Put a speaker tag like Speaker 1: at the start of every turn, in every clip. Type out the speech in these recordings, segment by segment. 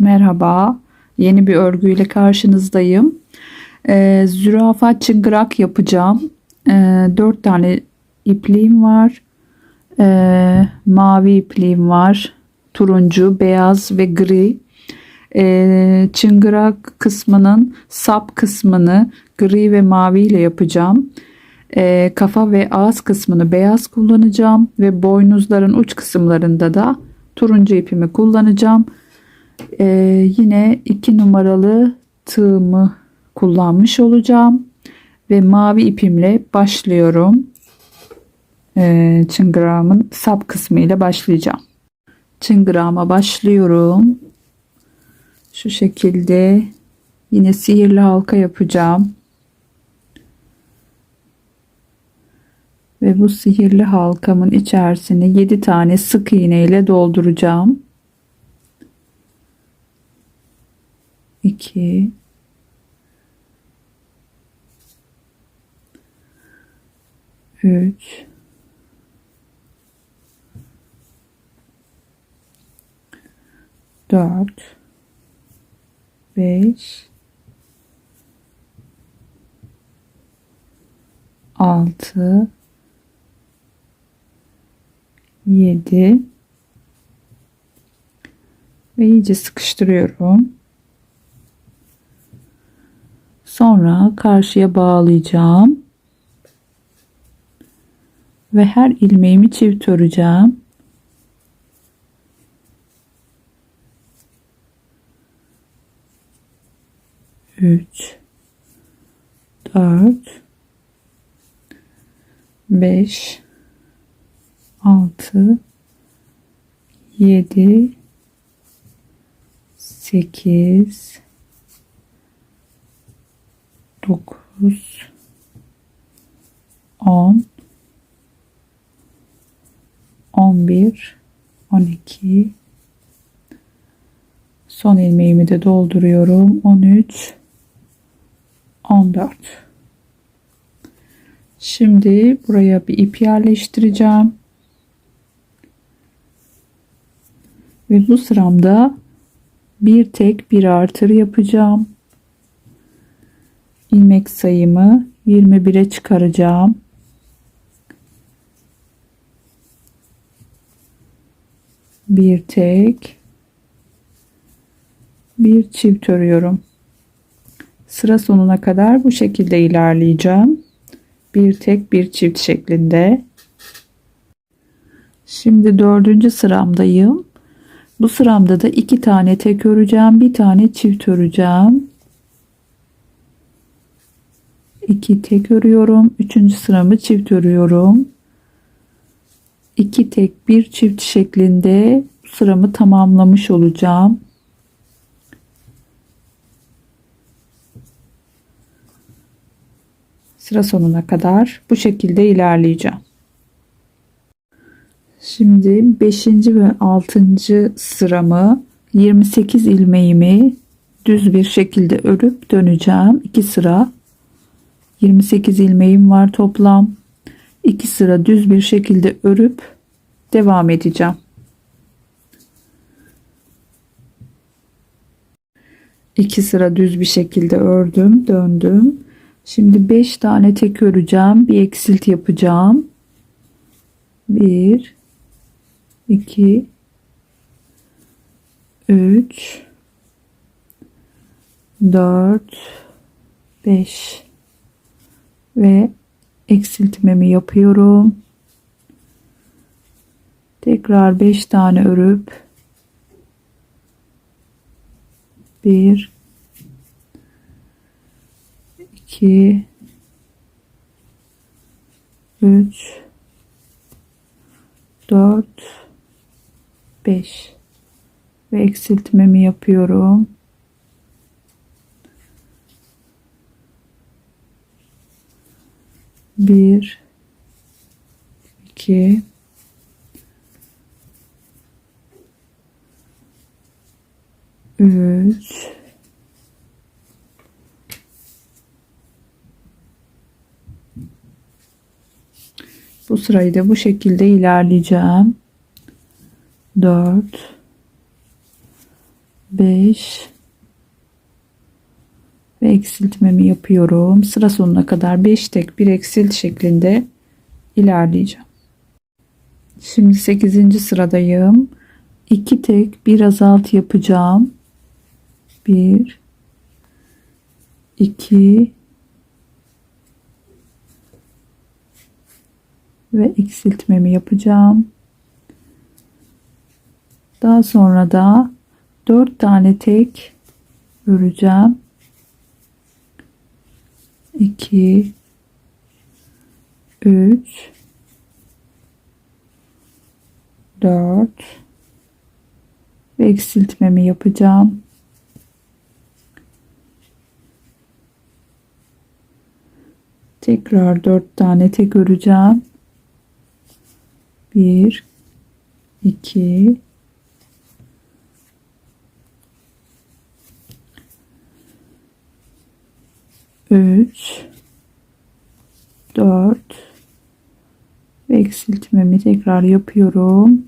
Speaker 1: Merhaba, yeni bir örgüyle karşınızdayım. Ee, zürafa çıngırak yapacağım. Ee, 4 tane ipliğim var. Ee, mavi ipliğim var. Turuncu, beyaz ve gri. Ee, çıngırak kısmının sap kısmını gri ve mavi ile yapacağım. Ee, kafa ve ağız kısmını beyaz kullanacağım ve boynuzların uç kısımlarında da turuncu ipimi kullanacağım. Ee, yine iki numaralı tığımı kullanmış olacağım ve mavi ipimle başlıyorum. Ee, çıngırağımın sap kısmı ile başlayacağım. Çıngırağıma başlıyorum. Şu şekilde yine sihirli halka yapacağım. Ve bu sihirli halkamın içerisine 7 tane sık iğne ile dolduracağım. 2 3 4 5 6 7 ve iyice sıkıştırıyorum. Sonra karşıya bağlayacağım. Ve her ilmeğimi çift öreceğim. Üç, dört, beş, altı, yedi, sekiz, dokuz, on, on bir, on iki, son ilmeğimi de dolduruyorum. On üç, on dört. Şimdi buraya bir ip yerleştireceğim. Ve bu sıramda bir tek bir artır yapacağım. İlmek sayımı 21'e çıkaracağım. Bir tek bir çift örüyorum. Sıra sonuna kadar bu şekilde ilerleyeceğim. Bir tek bir çift şeklinde. Şimdi dördüncü sıramdayım. Bu sıramda da iki tane tek öreceğim. Bir tane çift öreceğim. İki tek örüyorum. Üçüncü sıramı çift örüyorum. İki tek bir çift şeklinde sıramı tamamlamış olacağım. Sıra sonuna kadar bu şekilde ilerleyeceğim. Şimdi 5. ve 6. sıramı 28 ilmeğimi düz bir şekilde örüp döneceğim. 2 sıra 28 ilmeğim var toplam. 2 sıra düz bir şekilde örüp devam edeceğim. İki sıra düz bir şekilde ördüm, döndüm. Şimdi 5 tane tek öreceğim. Bir eksilt yapacağım. 1 2 3 4 5 ve eksiltmemi yapıyorum. Tekrar 5 tane örüp 1 2 3 4 5 ve eksiltmemi yapıyorum. Bir, iki, üç, Bu sırayı da bu şekilde ilerleyeceğim. 4 5 ve eksiltmemi yapıyorum. Sıra sonuna kadar 5 tek bir eksilt şeklinde ilerleyeceğim. Şimdi 8. sıradayım. 2 tek bir azalt yapacağım. 1 2 ve eksiltmemi yapacağım. Daha sonra da 4 tane tek öreceğim. 2 3 4 ve eksiltmemi yapacağım. Tekrar 4 tane tek öreceğim. 1 2 3 4 ve eksiltmemi tekrar yapıyorum.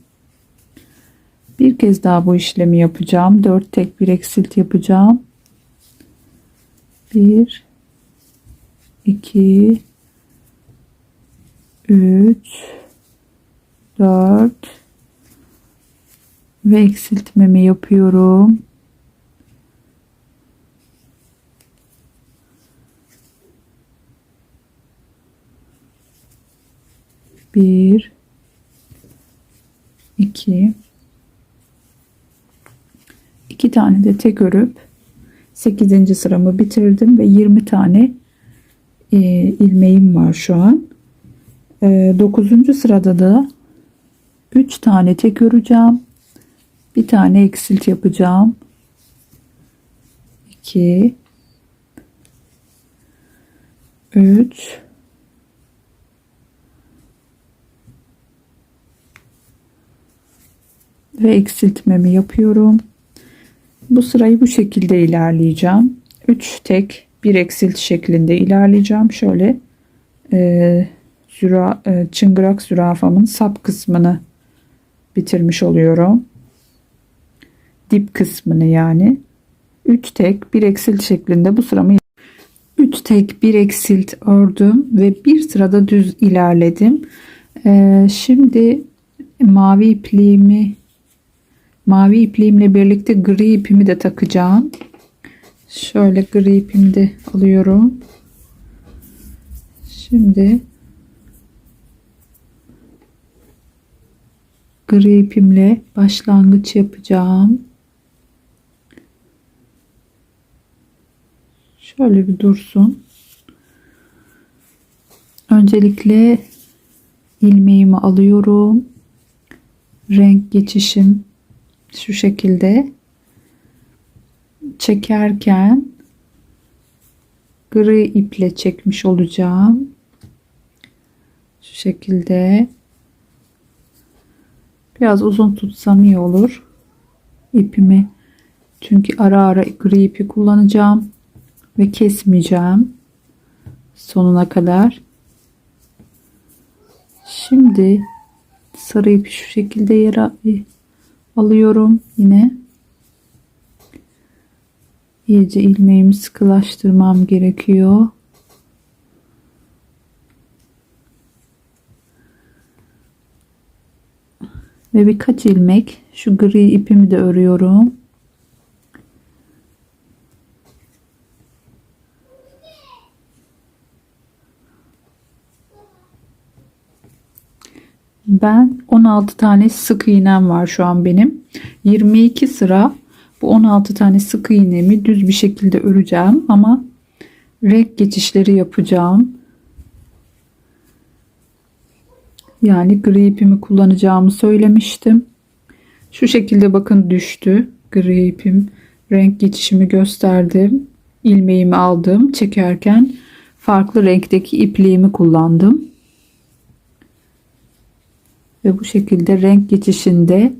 Speaker 1: Bir kez daha bu işlemi yapacağım. 4 tek bir eksilt yapacağım. 1 2 3 4 ve eksiltmemi yapıyorum. Bir, iki, iki tane de tek örüp 8. sıramı bitirdim ve 20 tane e, ilmeğim var şu an. E, 9. sırada da 3 tane tek öreceğim. Bir tane eksilt yapacağım. 2 3 ve eksiltmemi yapıyorum. Bu sırayı bu şekilde ilerleyeceğim. 3 tek bir eksilt şeklinde ilerleyeceğim. Şöyle e, züra, e, çıngırak zürafamın sap kısmını bitirmiş oluyorum. Dip kısmını yani. 3 tek bir eksilt şeklinde bu sıramı 3 tek bir eksilt ördüm ve bir sırada düz ilerledim. Ee, şimdi mavi ipliğimi mavi ipliğimle birlikte gri ipimi de takacağım. Şöyle gri ipimi de alıyorum. Şimdi gri ipimle başlangıç yapacağım. Şöyle bir dursun. Öncelikle ilmeğimi alıyorum. Renk geçişim şu şekilde. Çekerken gri iple çekmiş olacağım. Şu şekilde. Biraz uzun tutsam iyi olur. İpimi. Çünkü ara ara gri ipi kullanacağım ve kesmeyeceğim sonuna kadar. Şimdi sarı ipi şu şekilde yere alıyorum yine. İyice ilmeğimi sıkılaştırmam gerekiyor. Ve birkaç ilmek şu gri ipimi de örüyorum. Ben 16 tane sık iğnem var şu an benim. 22 sıra bu 16 tane sık iğnemi düz bir şekilde öreceğim ama renk geçişleri yapacağım. Yani gri ipimi kullanacağımı söylemiştim. Şu şekilde bakın düştü. Gri ipim renk geçişimi gösterdim. ilmeğimi aldım çekerken farklı renkteki ipliğimi kullandım. Ve bu şekilde renk geçişinde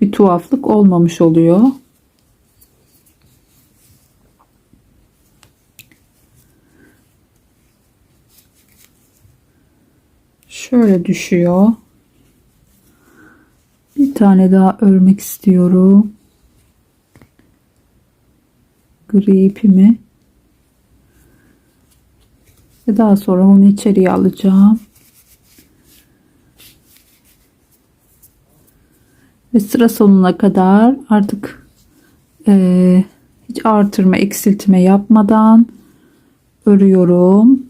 Speaker 1: bir tuhaflık olmamış oluyor. Şöyle düşüyor. Bir tane daha örmek istiyorum. gri ipimi ve daha sonra onu içeriye alacağım. Ve sıra sonuna kadar artık eee, hiç artırma eksiltme yapmadan örüyorum.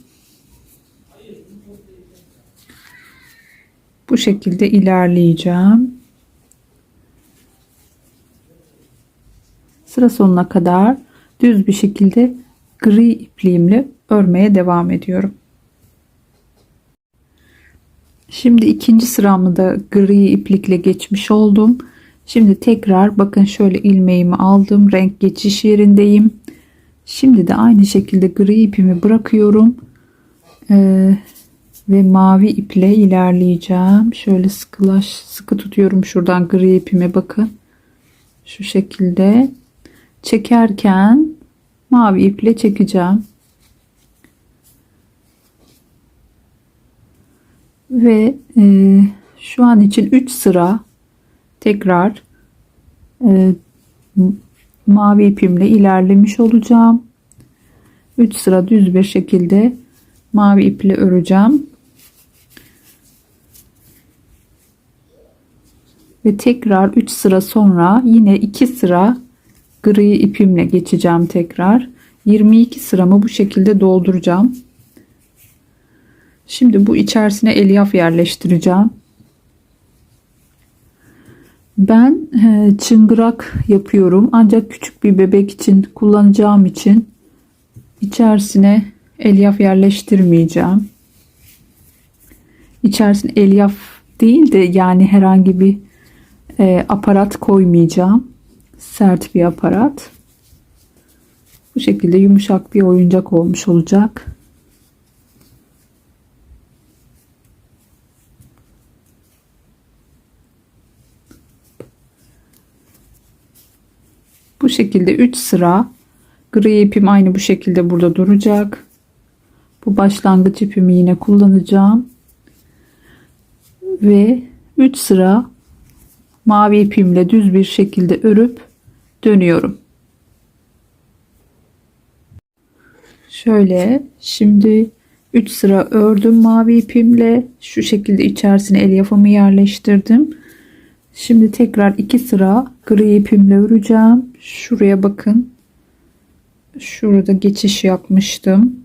Speaker 1: Bu şekilde ilerleyeceğim. Sıra sonuna kadar düz bir şekilde gri ipliğimle örmeye devam ediyorum. Şimdi ikinci sıramı da gri iplikle geçmiş oldum. Şimdi tekrar bakın şöyle ilmeğimi aldım. Renk geçiş yerindeyim. Şimdi de aynı şekilde gri ipimi bırakıyorum. Ee, ve mavi iple ilerleyeceğim. Şöyle sıkılaş, sıkı tutuyorum şuradan gri ipimi bakın. Şu şekilde çekerken mavi iple çekeceğim. Ve e, şu an için 3 sıra tekrar e, mavi ipimle ilerlemiş olacağım. 3 sıra düz bir şekilde mavi iple öreceğim. Ve tekrar 3 sıra sonra yine 2 sıra gri ipimle geçeceğim tekrar. 22 sıramı bu şekilde dolduracağım. Şimdi bu içerisine elyaf yerleştireceğim. Ben e, çıngırak yapıyorum ancak küçük bir bebek için kullanacağım için içerisine elyaf yerleştirmeyeceğim. İçerisine elyaf değil de yani herhangi bir e, aparat koymayacağım. Sert bir aparat. Bu şekilde yumuşak bir oyuncak olmuş olacak. Bu şekilde 3 sıra gri ipim aynı bu şekilde burada duracak. Bu başlangıç ipimi yine kullanacağım. Ve 3 sıra mavi ipimle düz bir şekilde örüp dönüyorum. Şöyle şimdi 3 sıra ördüm mavi ipimle şu şekilde içerisine elyafımı yerleştirdim. Şimdi tekrar 2 sıra gri ipimle öreceğim. Şuraya bakın. Şurada geçiş yapmıştım.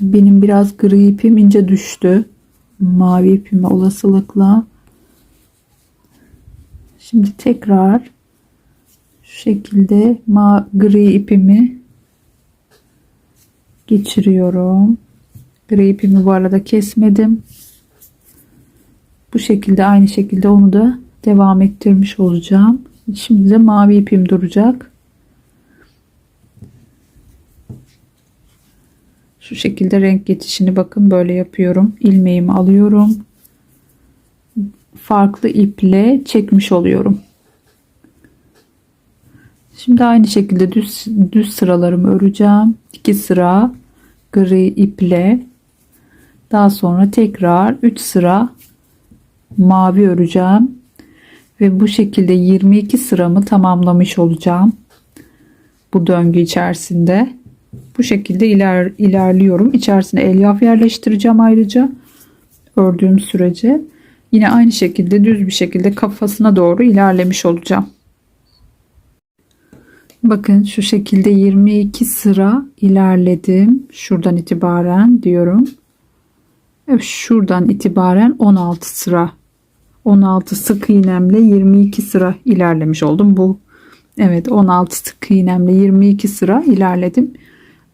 Speaker 1: Benim biraz gri ipim ince düştü. Mavi ipime olasılıkla. Şimdi tekrar şu şekilde ma gri ipimi geçiriyorum. Gri ipimi bu arada kesmedim. Bu şekilde aynı şekilde onu da devam ettirmiş olacağım. Şimdi de mavi ipim duracak. Şu şekilde renk geçişini bakın böyle yapıyorum. İlmeğimi alıyorum. Farklı iple çekmiş oluyorum. Şimdi aynı şekilde düz, düz sıralarımı öreceğim. 2 sıra gri iple daha sonra tekrar 3 sıra mavi öreceğim. Ve bu şekilde 22 sıramı tamamlamış olacağım. Bu döngü içerisinde. Bu şekilde iler, ilerliyorum. İçerisine elyaf yerleştireceğim ayrıca. Ördüğüm sürece. Yine aynı şekilde düz bir şekilde kafasına doğru ilerlemiş olacağım. Bakın şu şekilde 22 sıra ilerledim. Şuradan itibaren diyorum. Evet, şuradan itibaren 16 sıra 16 sık iğnemle 22 sıra ilerlemiş oldum. Bu evet 16 sık iğnemle 22 sıra ilerledim.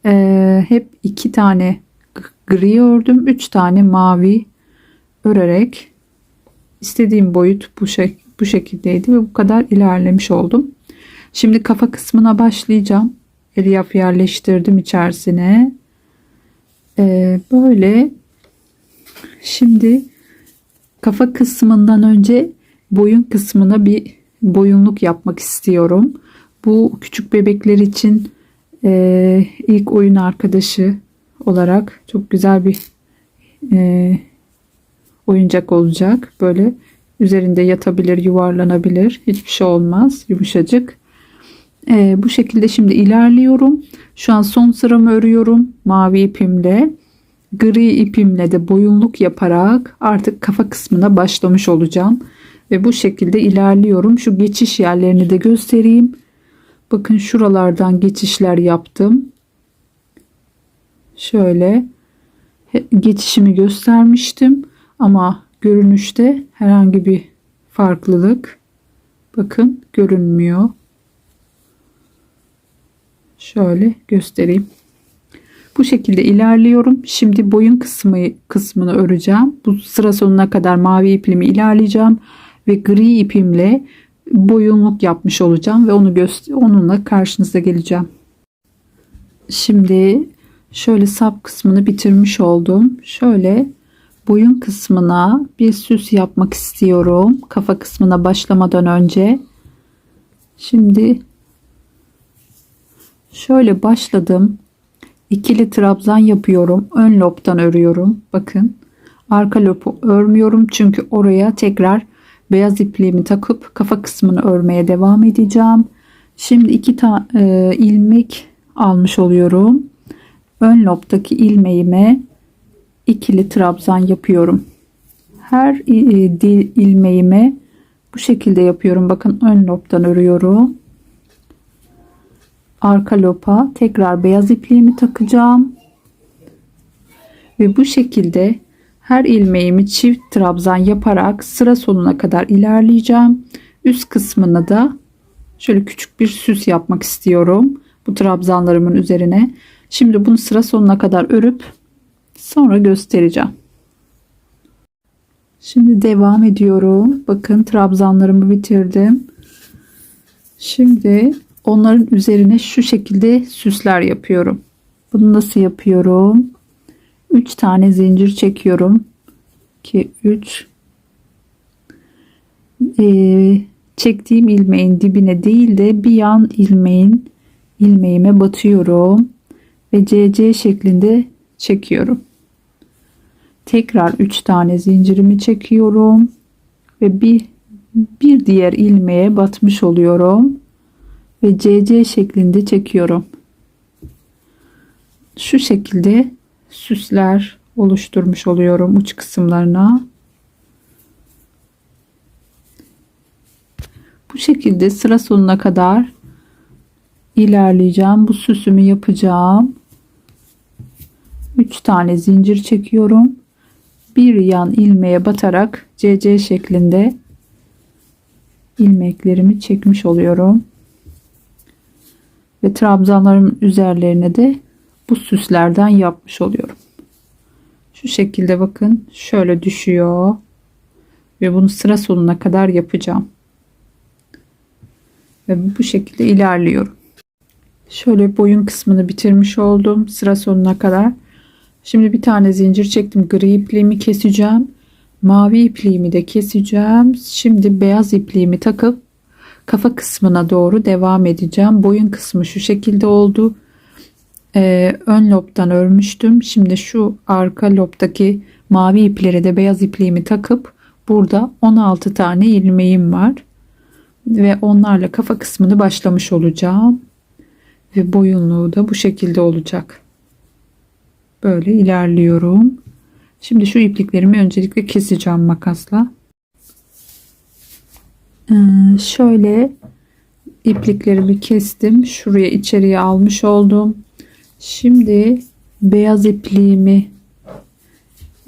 Speaker 1: Ee, hep iki tane gri ördüm. 3 tane mavi örerek istediğim boyut bu, şek bu şekildeydi ve bu kadar ilerlemiş oldum. Şimdi kafa kısmına başlayacağım. Elyaf yerleştirdim içerisine. Ee, böyle şimdi Kafa kısmından önce boyun kısmına bir boyunluk yapmak istiyorum. Bu küçük bebekler için e, ilk oyun arkadaşı olarak çok güzel bir e, oyuncak olacak. Böyle üzerinde yatabilir, yuvarlanabilir. Hiçbir şey olmaz. Yumuşacık. Ee, bu şekilde şimdi ilerliyorum. Şu an son sıramı örüyorum mavi ipimle. Gri ipimle de boyunluk yaparak artık kafa kısmına başlamış olacağım. Ve bu şekilde ilerliyorum. Şu geçiş yerlerini de göstereyim. Bakın şuralardan geçişler yaptım. Şöyle geçişimi göstermiştim ama görünüşte herhangi bir farklılık bakın görünmüyor. Şöyle göstereyim. Bu şekilde ilerliyorum. Şimdi boyun kısmı kısmını öreceğim. Bu sıra sonuna kadar mavi iplimi ilerleyeceğim ve gri ipimle boyunluk yapmış olacağım ve onu onunla karşınıza geleceğim. Şimdi şöyle sap kısmını bitirmiş oldum. Şöyle boyun kısmına bir süs yapmak istiyorum. Kafa kısmına başlamadan önce. Şimdi şöyle başladım. İkili trabzan yapıyorum. Ön lobdan örüyorum. Bakın. Arka lobu örmüyorum çünkü oraya tekrar beyaz ipliğimi takıp kafa kısmını örmeye devam edeceğim. Şimdi iki tane e, ilmek almış oluyorum. Ön lobdaki ilmeğime ikili trabzan yapıyorum. Her e, ilmeğime bu şekilde yapıyorum. Bakın ön lobdan örüyorum. Arka lopa tekrar beyaz ipliğimi takacağım. Ve bu şekilde her ilmeğimi çift trabzan yaparak sıra sonuna kadar ilerleyeceğim. Üst kısmına da şöyle küçük bir süs yapmak istiyorum. Bu trabzanlarımın üzerine. Şimdi bunu sıra sonuna kadar örüp sonra göstereceğim. Şimdi devam ediyorum. Bakın trabzanlarımı bitirdim. Şimdi onların üzerine şu şekilde süsler yapıyorum. Bunu nasıl yapıyorum? 3 tane zincir çekiyorum. 2 3 ee, çektiğim ilmeğin dibine değil de bir yan ilmeğin ilmeğime batıyorum ve CC şeklinde çekiyorum. Tekrar 3 tane zincirimi çekiyorum ve bir bir diğer ilmeğe batmış oluyorum ve CC şeklinde çekiyorum. Şu şekilde süsler oluşturmuş oluyorum uç kısımlarına. Bu şekilde sıra sonuna kadar ilerleyeceğim. Bu süsümü yapacağım. 3 tane zincir çekiyorum. Bir yan ilmeğe batarak CC şeklinde ilmeklerimi çekmiş oluyorum. Ve trabzanlarımın üzerlerine de bu süslerden yapmış oluyorum. Şu şekilde bakın şöyle düşüyor. Ve bunu sıra sonuna kadar yapacağım. Ve bu şekilde ilerliyorum. Şöyle boyun kısmını bitirmiş oldum sıra sonuna kadar. Şimdi bir tane zincir çektim. Gri ipliğimi keseceğim. Mavi ipliğimi de keseceğim. Şimdi beyaz ipliğimi takıp kafa kısmına doğru devam edeceğim. Boyun kısmı şu şekilde oldu. Ee, ön lobdan örmüştüm. Şimdi şu arka lobdaki mavi ipleri de beyaz ipliğimi takıp burada 16 tane ilmeğim var. Ve onlarla kafa kısmını başlamış olacağım. Ve boyunluğu da bu şekilde olacak. Böyle ilerliyorum. Şimdi şu ipliklerimi öncelikle keseceğim makasla. Ee, şöyle ipliklerimi kestim. Şuraya içeriye almış oldum. Şimdi beyaz ipliğimi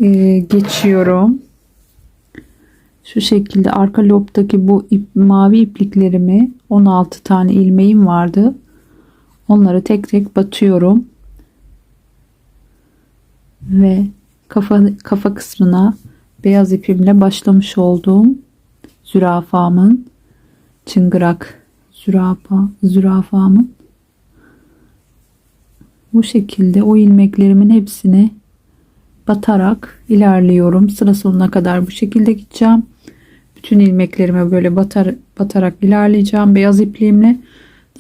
Speaker 1: e, geçiyorum. Şu şekilde arka lobdaki bu ip, mavi ipliklerimi 16 tane ilmeğim vardı. Onları tek tek batıyorum. Ve kafa, kafa kısmına beyaz ipimle başlamış olduğum zürafamın çıngırak zürafa zürafamın bu şekilde o ilmeklerimin hepsini batarak ilerliyorum. Sıra sonuna kadar bu şekilde gideceğim. Bütün ilmeklerime böyle batar, batarak ilerleyeceğim beyaz ipliğimle.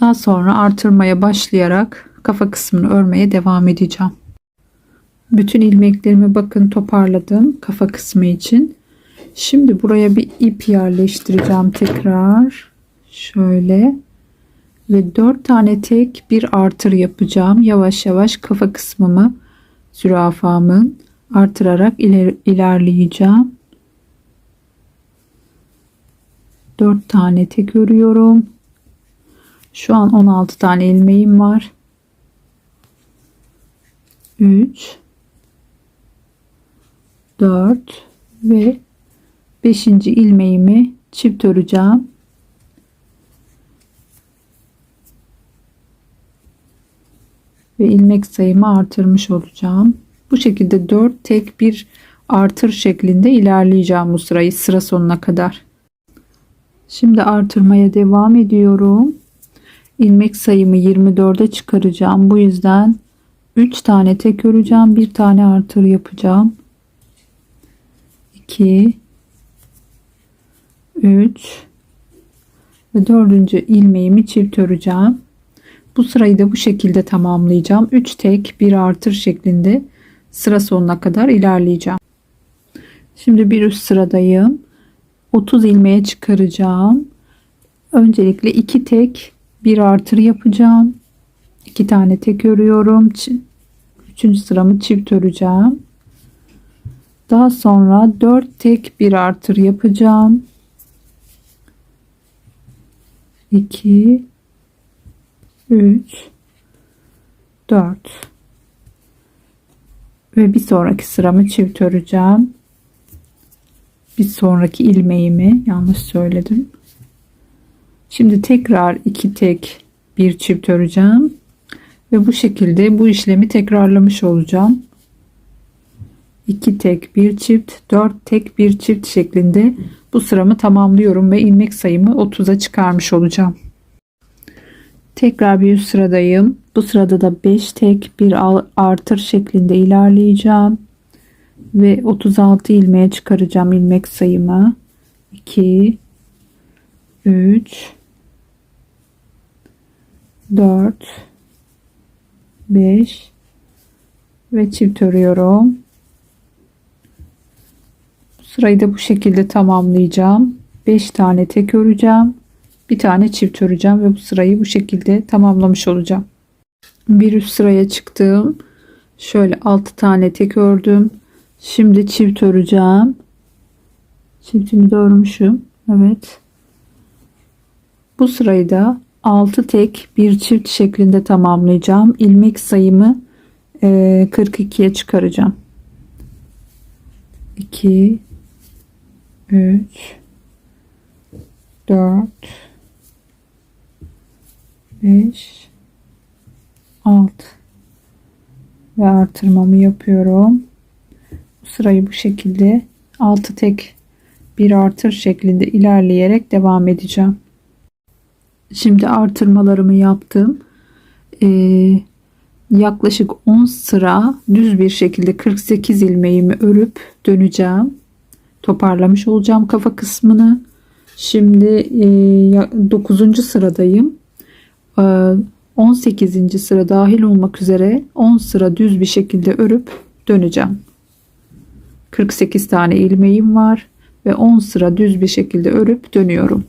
Speaker 1: Daha sonra artırmaya başlayarak kafa kısmını örmeye devam edeceğim. Bütün ilmeklerimi bakın toparladım kafa kısmı için. Şimdi buraya bir ip yerleştireceğim tekrar. Şöyle ve 4 tane tek bir artır yapacağım. Yavaş yavaş kafa kısmımı zürafamın artırarak iler, ilerleyeceğim. 4 tane tek örüyorum. Şu an 16 tane ilmeğim var. 3 4 ve 5. ilmeğimi çift öreceğim. Ve ilmek sayımı artırmış olacağım. Bu şekilde 4 tek bir artır şeklinde ilerleyeceğim bu sırayı sıra sonuna kadar. Şimdi artırmaya devam ediyorum. İlmek sayımı 24'e çıkaracağım. Bu yüzden 3 tane tek öreceğim. Bir tane artır yapacağım. 2 3 ve dördüncü ilmeğimi çift öreceğim. Bu sırayı da bu şekilde tamamlayacağım. 3 tek bir artır şeklinde sıra sonuna kadar ilerleyeceğim. Şimdi bir üst sıradayım. 30 ilmeğe çıkaracağım. Öncelikle 2 tek bir artır yapacağım. 2 tane tek örüyorum. 3. sıramı çift öreceğim. Daha sonra 4 tek bir artır yapacağım. 2 3 4 ve bir sonraki sıramı çift öreceğim. Bir sonraki ilmeğimi yanlış söyledim. Şimdi tekrar iki tek bir çift öreceğim ve bu şekilde bu işlemi tekrarlamış olacağım. 2 tek bir çift 4 tek bir çift şeklinde bu sıramı tamamlıyorum ve ilmek sayımı 30'a çıkarmış olacağım. Tekrar bir üst sıradayım. Bu sırada da 5 tek bir artır şeklinde ilerleyeceğim. Ve 36 ilmeğe çıkaracağım ilmek sayımı. 2 3 4 5 ve çift örüyorum. Sırayı da bu şekilde tamamlayacağım. 5 tane tek öreceğim. Bir tane çift öreceğim ve bu sırayı bu şekilde tamamlamış olacağım. Bir üst sıraya çıktım. Şöyle 6 tane tek ördüm. Şimdi çift öreceğim. Çiftimi de örmüşüm. Evet. Bu sırayı da 6 tek bir çift şeklinde tamamlayacağım. İlmek sayımı 42'ye çıkaracağım. 2 3 4 5 6 ve artırmamı yapıyorum. Bu sırayı bu şekilde 6 tek bir artır şeklinde ilerleyerek devam edeceğim. Şimdi artırmalarımı yaptım. Ee, yaklaşık 10 sıra düz bir şekilde 48 ilmeğimi örüp döneceğim toparlamış olacağım kafa kısmını. Şimdi e, 9. sıradayım. E, 18. sıra dahil olmak üzere 10 sıra düz bir şekilde örüp döneceğim. 48 tane ilmeğim var ve 10 sıra düz bir şekilde örüp dönüyorum.